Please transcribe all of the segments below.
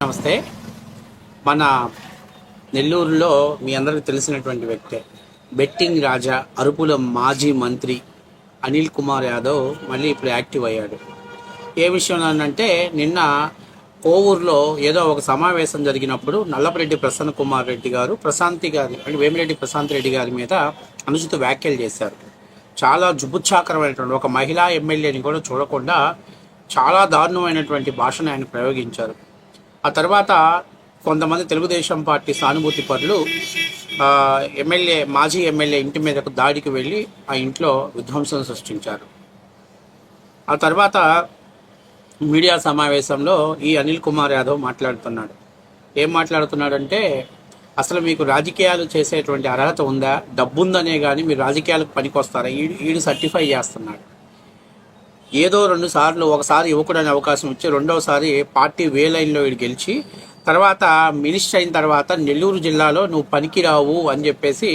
నమస్తే. మన నెల్లూరులో మీ అందరికి తెలిసినటువంటి వ్యక్తే బెట్టింగ్ రాజా అరుపుల మాజీ మంత్రి అనిల్ కుమార్ యాదవ్ మళ్ళీ ఇప్పుడు యాక్టివ్ అయ్యాడు. ఏ విషయం అంటే నిన్న కోవూరులో ఏదో ఒక సమావేశం జరిగినప్పుడు నల్లపరెడ్డి ప్రసన్న కుమార్ రెడ్డి గారు ప్రశాంతి గారి అంటే వేమిరెడ్డి ప్రశాంత్ రెడ్డి గారి మీద అనుచిత వ్యాఖ్యలు చేశారు. చాలా జుబుచ్చాకరమైనటువంటి ఒక మహిళా ఎమ్మెల్యేని కూడా చూడకుండా చాలా దారుణమైనటువంటి భాషను ఆయన ప్రయోగించారు. ఆ తర్వాత కొంతమంది తెలుగుదేశం పార్టీ సానుభూతి పరులు ఎమ్మెల్యే మాజీ ఎమ్మెల్యే ఇంటి మీదకు దాడికి వెళ్ళి ఆ ఇంట్లో విధ్వంసం సృష్టించారు. ఆ తర్వాత మీడియా సమావేశంలో ఈ అనిల్ కుమార్ యాదవ్ మాట్లాడుతున్నాడు. ఏం మాట్లాడుతున్నాడంటే అసలు మీకు రాజకీయాలు చేసేటువంటి అర్హత ఉందా? డబ్బుందనే కానీ మీరు రాజకీయాలకు పనికొస్తారా? ఈడు ఈడు సర్టిఫై చేస్తున్నాడు. ఏదో రెండు సార్లు ఒకసారి యువకుడనే అవకాశం ఇచ్చి రెండవసారి పార్టీ వే లైన్లో వీడు గెలిచి తర్వాత మినిస్టర్ అయిన తర్వాత నెల్లూరు జిల్లాలో నువ్వు పనికిరావు అని చెప్పేసి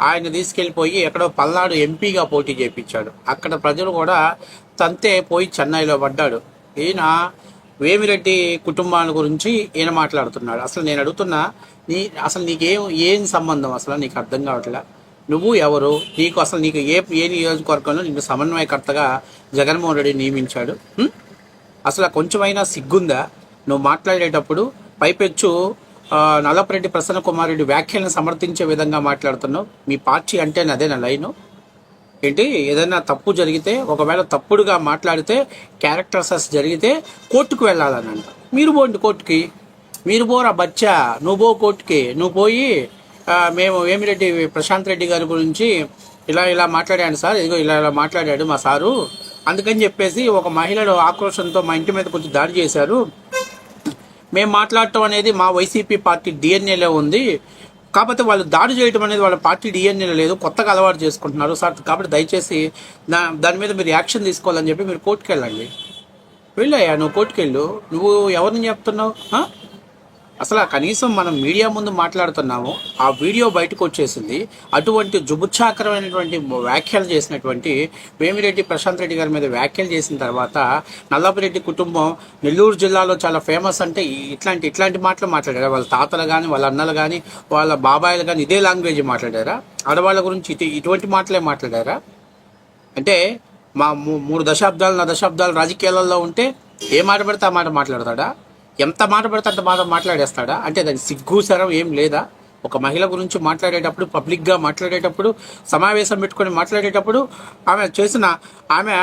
ఆయన తీసుకెళ్ళిపోయి ఎక్కడో పల్నాడు ఎంపీగా పోటీ చేయించాడు అక్కడ ప్రజలు కూడా తంతే పోయి చెన్నైలో పడ్డాడు. ఈయన వేమిరెడ్డి కుటుంబాల గురించి ఈయన మాట్లాడుతున్నాడు. అసలు నేను అడుగుతున్నా నీ అసలు నీకేం ఏం సంబంధం అసలు? నీకు అర్థం కావట్లే? నువ్వు ఎవరు? నీకు అసలు నీకు ఏ ఏ నియోజకవర్గంలో నిన్ను సమన్వయకర్తగా జగన్మోహన్ రెడ్డి నియమించాడు? అసలు కొంచెమైనా సిగ్గుందా? నువ్వు మాట్లాడేటప్పుడు పైపెచ్చు నల్లపరెడ్డి ప్రసన్న కుమార్ రెడ్డి వ్యాఖ్యలను సమర్థించే విధంగా మాట్లాడుతున్నావు. మీ పార్టీ అంటే అదే నా లైను. ఏంటి? ఏదైనా తప్పు జరిగితే ఒకవేళ తప్పుడుగా మాట్లాడితే క్యారెక్టర్ అసెస్ జరిగితే కోర్టుకు వెళ్ళాలని అంట. మీరు పోండి కోర్టుకి. మీరు పోరా బచ్చా. నువ్వు పో కోర్టుకి. నువ్వు పోయి మేము వేమిరెడ్డి ప్రశాంత్ రెడ్డి గారి గురించి ఇలా ఇలా మాట్లాడాను సార్ ఇదిగో ఇలా ఇలా మాట్లాడాడు మా సారు. అందుకని చెప్పేసి ఒక మహిళలు ఆక్రోషంతో మా ఇంటి మీద కొంచెం దాడి చేశారు. మేము మాట్లాడటం అనేది మా వైసీపీ పార్టీ డిఎన్ఏలో ఉంది. కాకపోతే వాళ్ళు దాడి చేయడం అనేది వాళ్ళ పార్టీ డిఎన్ఏలో లేదు కొత్తగా అలవాటు చేసుకుంటున్నారు సార్. కాబట్టి దయచేసి దాని మీద మీరు యాక్షన్ తీసుకోవాలని చెప్పి మీరు కోర్టుకు వెళ్ళండి వెళ్ళాయా నువ్వు కోర్టుకు వెళ్ళు నువ్వు ఎవరిని చెప్తున్నావు అసలు కనీసం మనం మీడియా ముందు మాట్లాడుతున్నాము ఆ వీడియో బయటకు వచ్చేసింది అటువంటి జుబుచ్చాకరమైనటువంటి వ్యాఖ్యలు చేసినటువంటి వేమిరెడ్డి ప్రశాంత్ రెడ్డి గారి మీద వ్యాఖ్యలు చేసిన తర్వాత నల్లపరెడ్డి కుటుంబం నెల్లూరు జిల్లాలో చాలా ఫేమస్ అంటే ఇట్లాంటి ఇట్లాంటి మాటలు మాట్లాడారా? వాళ్ళ తాతలు కానీ వాళ్ళ అన్నలు కానీ వాళ్ళ బాబాయిలు కానీ ఇదే లాంగ్వేజ్ మాట్లాడారా? ఆడవాళ్ళ గురించి ఇటు ఇటువంటి మాటలే మాట్లాడారా? అంటే మా మూ- మూడు దశాబ్దాలు నా దశాబ్దాలు రాజకీయాలలో ఉంటే ఏ మాట పడితే ఆ మాట మాట్లాడతాడా? ఎంత మాట పడితే అంత మాట మాట్లాడేస్తాడా? అంటే దానికి సిగ్గు సరం ఏం లేదా? ఒక మహిళ గురించి మాట్లాడేటప్పుడు పబ్లిక్గా మాట్లాడేటప్పుడు సమావేశం పెట్టుకొని మాట్లాడేటప్పుడు ఆమె చేసిన ఆమె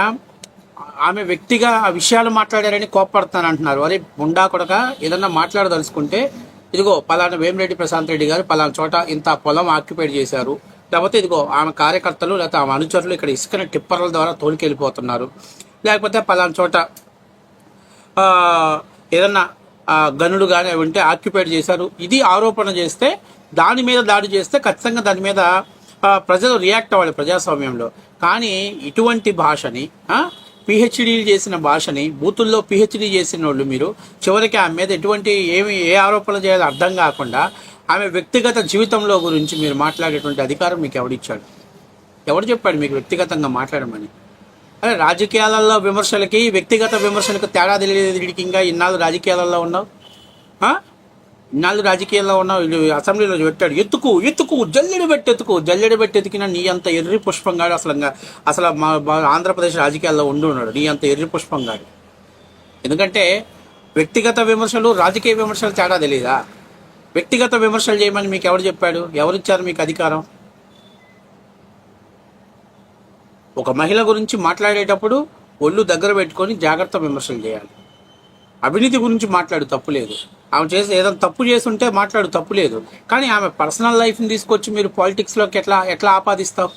ఆమె వ్యక్తిగా ఆ విషయాలు మాట్లాడారని కోప్పడుతాను అంటున్నారు. అరే ముండా కొడక ఏదన్నా మాట్లాడదలుచుకుంటే ఇదిగో పలానా వేమిరెడ్డి ప్రశాంత్ రెడ్డి గారు పలానా చోట ఇంత పొలం ఆక్యుపైడ్ చేశారు. లేకపోతే ఇదిగో ఆమె కార్యకర్తలు లేకపోతే ఆమె అనుచరులు ఇక్కడ ఇసుకని టిప్పర్ల ద్వారా తోలికెళ్ళిపోతున్నారు. లేకపోతే పలానా చోట ఏదన్నా గనులు కానీ అవి ఉంటే ఆక్యుపైడ్ చేశారు. ఇది ఆరోపణ చేస్తే దాని మీద దాడి చేస్తే ఖచ్చితంగా దాని మీద ప్రజలు రియాక్ట్ అవ్వాలి ప్రజాస్వామ్యంలో. కానీ ఇటువంటి భాషని పిహెచ్డీలు చేసిన భాషని బూతుల్లో పిహెచ్డీ చేసిన వాళ్ళు మీరు చివరికి ఆమె మీద ఎటువంటి ఏమి ఏ ఆరోపణలు చేయాలో అర్థం కాకుండా ఆమె వ్యక్తిగత జీవితంలో గురించి మీరు మాట్లాడేటువంటి అధికారం మీకు ఎవడిచ్చాడు ఎవడు చెప్పాడు మీకు వ్యక్తిగతంగా మాట్లాడమని? అరే రాజకీయాలలో విమర్శలకి వ్యక్తిగత విమర్శలకు తేడా తెలియదు వీడికి ఇంకా ఇన్నాళ్ళు రాజకీయాలలో ఉన్నావు. ఇన్నాళ్ళు రాజకీయాల్లో ఉన్నావు. అసెంబ్లీలో పెట్టాడు. ఎత్తుకు ఎత్తుకు జల్లెడ పెట్టి ఎత్తుకు. జల్లెడ పెట్టి ఎతికిన నీ అంత ఎర్రి పుష్పంగాడు అసలు అసలు మా మా ఆంధ్రప్రదేశ్ రాజకీయాల్లో ఉండి ఉన్నాడు. నీ అంత ఎర్రి పుష్పంగాడు. ఎందుకంటే వ్యక్తిగత విమర్శలు రాజకీయ విమర్శలు తేడా తెలియదా వ్యక్తిగత విమర్శలు చేయమని మీకు ఎవరు చెప్పాడు? ఎవరిచ్చారు మీకు అధికారం? ఒక మహిళ గురించి మాట్లాడేటప్పుడు ఒళ్ళు దగ్గర పెట్టుకొని జాగ్రత్త విమర్శలు చేయాలి. అవినీతి గురించి మాట్లాడు తప్పు లేదు. ఆమె చేసి ఏదైనా తప్పు చేసి ఉంటే మాట్లాడు తప్పు లేదు. కానీ ఆమె పర్సనల్ లైఫ్ని తీసుకొచ్చి మీరు పాలిటిక్స్లోకి ఎట్లా ఎట్లా ఆపాదిస్తావు?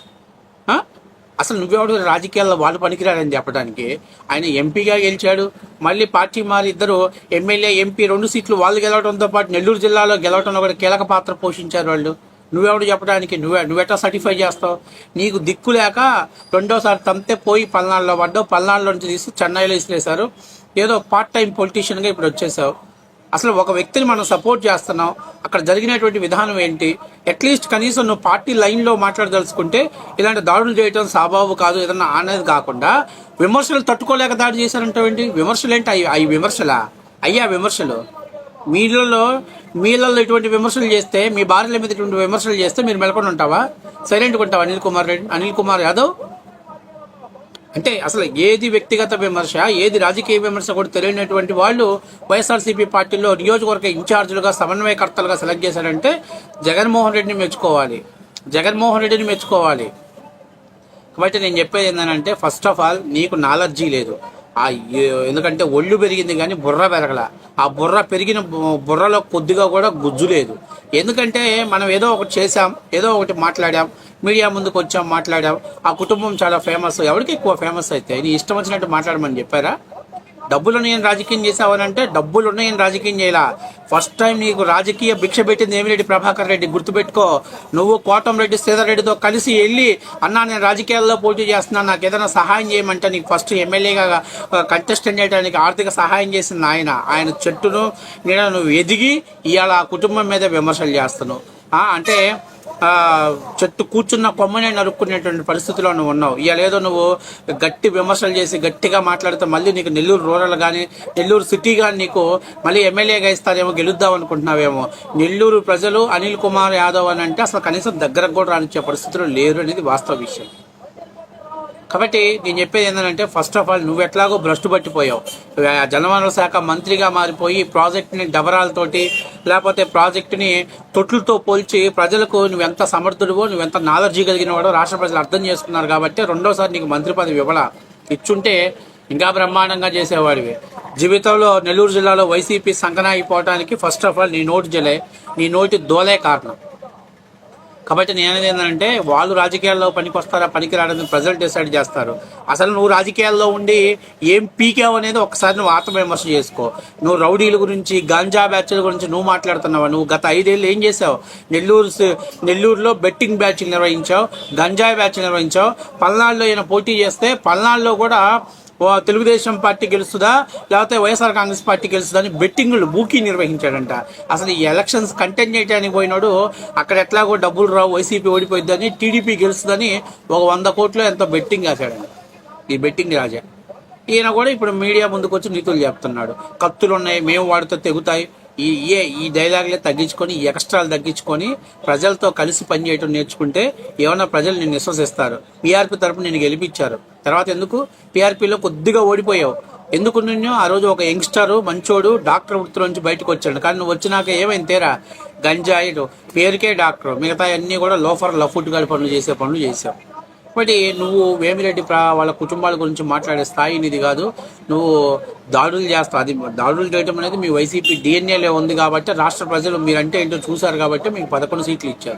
అసలు నువ్వెవడు? రాజకీయాల్లో వాళ్ళు పనికిరాడని చెప్పడానికి ఆయన ఎంపీగా గెలిచాడు. మళ్ళీ పార్టీ మారి ఇద్దరు ఎమ్మెల్యే ఎంపీ రెండు సీట్లు వాళ్ళు గెలవడంతో పాటు నెల్లూరు జిల్లాలో గెలవడంలో కూడా కీలక పాత్ర పోషించారు వాళ్ళు. నువ్వెవడు చెప్పడానికి? నువ్వే నువ్వెట్లా సర్టిఫై చేస్తావు? నీకు దిక్కు లేక రెండోసారి తంతే పోయి పల్నాడులో పడ్డావు. పల్నాడులో నుంచి తీసి చెన్నైలో ఇసిరేశారు. ఏదో పార్ట్ టైం పొలిటీషియన్గా ఇప్పుడు వచ్చేసావు. అసలు ఒక వ్యక్తిని మనం సపోర్ట్ చేస్తున్నాం. అక్కడ జరిగినటువంటి విధానం ఏంటి? అట్లీస్ట్ కనీసం నువ్వు పార్టీ లైన్లో మాట్లాడదలుచుకుంటే ఇలాంటి దాడులు చేయడం సాబాబు కాదు ఏదన్నా అనేది కాకుండా విమర్శలు తట్టుకోలేక దాడి చేశారంటావు ఏంటి విమర్శలు ఏంటి అవి అవి విమర్శలా? అయ్యా విమర్శలు. మీలలో మీలలో ఇటువంటి విమర్శలు చేస్తే మీ భార్యల మీద ఇటువంటి విమర్శలు చేస్తే మీరు మెలకొని ఉంటావా? సైలెంట్గా ఉంటావా అనిల్ కుమార్ రెడ్డి అనిల్ కుమార్ యాదవ్? అంటే అసలు ఏది వ్యక్తిగత విమర్శ ఏది రాజకీయ విమర్శ కూడా తెలియనటువంటి వాళ్ళు వైఎస్ఆర్సీపీ పార్టీలో నియోజకవర్గ ఇన్ఛార్జీలుగా సమన్వయకర్తలుగా సెలెక్ట్ చేశారంటే జగన్మోహన్ రెడ్డిని మెచ్చుకోవాలి. జగన్మోహన్ రెడ్డిని మెచ్చుకోవాలి. కాబట్టి నేను చెప్పేది ఏంటంటే ఫస్ట్ ఆఫ్ ఆల్ నీకు నాలెడ్జీ లేదు. ఆ ఎందుకంటే ఒళ్ళు పెరిగింది కానీ బుర్ర పెరగల. ఆ బుర్ర పెరిగిన బుర్రలో కొద్దిగా కూడా గుజ్జు లేదు. ఎందుకంటే మనం ఏదో ఒకటి చేసాం ఏదో ఒకటి మాట్లాడాం మీడియా ముందుకు వచ్చాం మాట్లాడాం. ఆ కుటుంబం చాలా ఫేమస్ ఎవరికి ఎక్కువ ఫేమస్ అయితే? నీ ఇష్టం వచ్చినట్టు మాట్లాడమని చెప్పారా? డబ్బులు నేను రాజకీయం చేసావనంటే డబ్బులు ఉన్నాయని రాజకీయం చేయాల. ఫస్ట్ టైం నీకు రాజకీయ భిక్ష పెట్టింది ఏమిరెడ్డి ప్రభాకర్ రెడ్డి గుర్తుపెట్టుకో. నువ్వు కోటంరెడ్డి శ్రీధర్ రెడ్డితో కలిసి వెళ్ళి అన్నా నేను రాజకీయాల్లో పోటీ చేస్తున్నాను. నాకు ఏదైనా సహాయం చేయమంటే నీకు ఫస్ట్ ఎమ్మెల్యేగా కంటెస్టెంట్ చేయడానికి ఆర్థిక సహాయం చేసిన ఆయన ఆయన చెట్టును నేను నువ్వు ఎదిగి ఇవాళ ఆ కుటుంబం మీద విమర్శలు చేస్తున్నావు. అంటే చెట్టు కూర్చున్న కొమ్మనే నరుక్కునేటువంటి పరిస్థితిలో నువ్వు ఉన్నావు. ఇక ఏదో నువ్వు గట్టి విమర్శలు చేసి గట్టిగా మాట్లాడితే మళ్ళీ నీకు నెల్లూరు రూరల్ కానీ నెల్లూరు సిటీ కానీ నీకు మళ్ళీ ఎమ్మెల్యేగా ఇస్తారేమో గెలుద్దాం అనుకుంటున్నావేమో. నెల్లూరు ప్రజలు అనిల్ కుమార్ యాదవ్ అని అంటే అసలు కనీసం దగ్గరకు కూడా రానిచ్చే పరిస్థితులు లేరు అనేది వాస్తవ విషయం. కాబట్టి నేను చెప్పేది ఏంటంటే ఫస్ట్ ఆఫ్ ఆల్ నువ్వు ఎట్లాగో భ్రష్టు పట్టిపోయావు. ఆ జలవనరుల శాఖ మంత్రిగా మారిపోయి ప్రాజెక్టుని డబరాలతోటి లేకపోతే ప్రాజెక్టుని తొట్లతో పోల్చి ప్రజలకు నువ్వెంత సమర్థుడివో నువ్వెంత నాలెడ్జీ కలిగిన వాడో రాష్ట్ర ప్రజలు అర్థం చేసుకున్నారు కాబట్టి రెండోసారి నీకు మంత్రి పదవి ఇవ్వాల ఇచ్చుంటే ఇంకా బ్రహ్మాండంగా చేసేవాడివి. జీవితంలో నెల్లూరు జిల్లాలో వైసీపీ సంకన అయిపోవడానికి ఫస్ట్ ఆఫ్ ఆల్ నీ నోటి జలే నీ నోటి దోలే కారణం. కాబట్టి నేను అనేది ఏంటంటే వాళ్ళు రాజకీయాల్లో పనికొస్తారా పనికిరాడని ప్రజలు డిసైడ్ చేస్తారు. అసలు నువ్వు రాజకీయాల్లో ఉండి ఏం పీకావు అనేది ఒకసారి నువ్వు ఆత్మవిమర్శ చేసుకో. నువ్వు రౌడీల గురించి గంజా బ్యాచ్ల గురించి నువ్వు మాట్లాడుతున్నావా? నువ్వు గత ఐదేళ్ళు ఏం చేసావు? నెల్లూరు నెల్లూరులో బెట్టింగ్ బ్యాచ్లు నిర్వహించావు గంజాయి బ్యాచ్లు నిర్వహించావు. పల్నాడులో ఈయన పోటీ చేస్తే పల్నాడులో కూడా తెలుగుదేశం పార్టీ గెలుస్తుందా? లేకపోతే వైఎస్ఆర్ కాంగ్రెస్ పార్టీ గెలుస్తుందా అని బెట్టింగ్లు బూకీ నిర్వహించాడంట. అసలు ఈ ఎలక్షన్స్ కంటెంట్ చేయడానికి పోయినాడు అక్కడ ఎట్లాగో డబ్బులు రావు వైసీపీ ఓడిపోయిద్దని టీడీపీ గెలుస్తుందని ఒక వంద కోట్లు ఎంతో బెట్టింగ్ వేసాడంట ఈ బెట్టింగ్ రాజా ఈయన కూడా ఇప్పుడు మీడియా ముందుకు వచ్చి నీతులు చెప్తున్నాడు. కత్తులు ఉన్నాయి మేము వాడితే తెగుతాయి. ఈ ఏ ఈ డైలాగ్లే తగ్గించుకొని ఈ ఎక్స్ట్రాలు తగ్గించుకొని ప్రజలతో కలిసి పనిచేయటం నేర్చుకుంటే ఏమన్నా ప్రజలు నేను విశ్వసిస్తారు. పీఆర్పీ తరపు నేను గెలిపించారు. తర్వాత ఎందుకు? పీఆర్పీలో కొద్దిగా ఓడిపోయావు. ఎందుకు నిన్ను? ఆ రోజు ఒక యంగ్స్టర్ మంచోడు డాక్టర్ వృత్తిలో నుంచి బయటకు వచ్చాడు. కానీ నువ్వు వచ్చినాక ఏమైంది తేరా? గంజాయిడు పేరుకే డాక్టర్. మిగతా అన్నీ కూడా లోఫర్ లఫుట్ గడి పనులు చేసే పనులు చేసావు కాబట్టి నువ్వు వేమిరెడ్డి ప్రా వాళ్ళ కుటుంబాల గురించి మాట్లాడే స్థాయి నీది కాదు. నువ్వు దాడులు చేస్తావు. అది దాడులు చేయడం అనేది మీ వైసీపీ డిఎన్ఏలో ఉంది కాబట్టి రాష్ట్ర ప్రజలు మీరంటే ఏంటో చూశారు కాబట్టి మీకు పదకొండు సీట్లు ఇచ్చారు.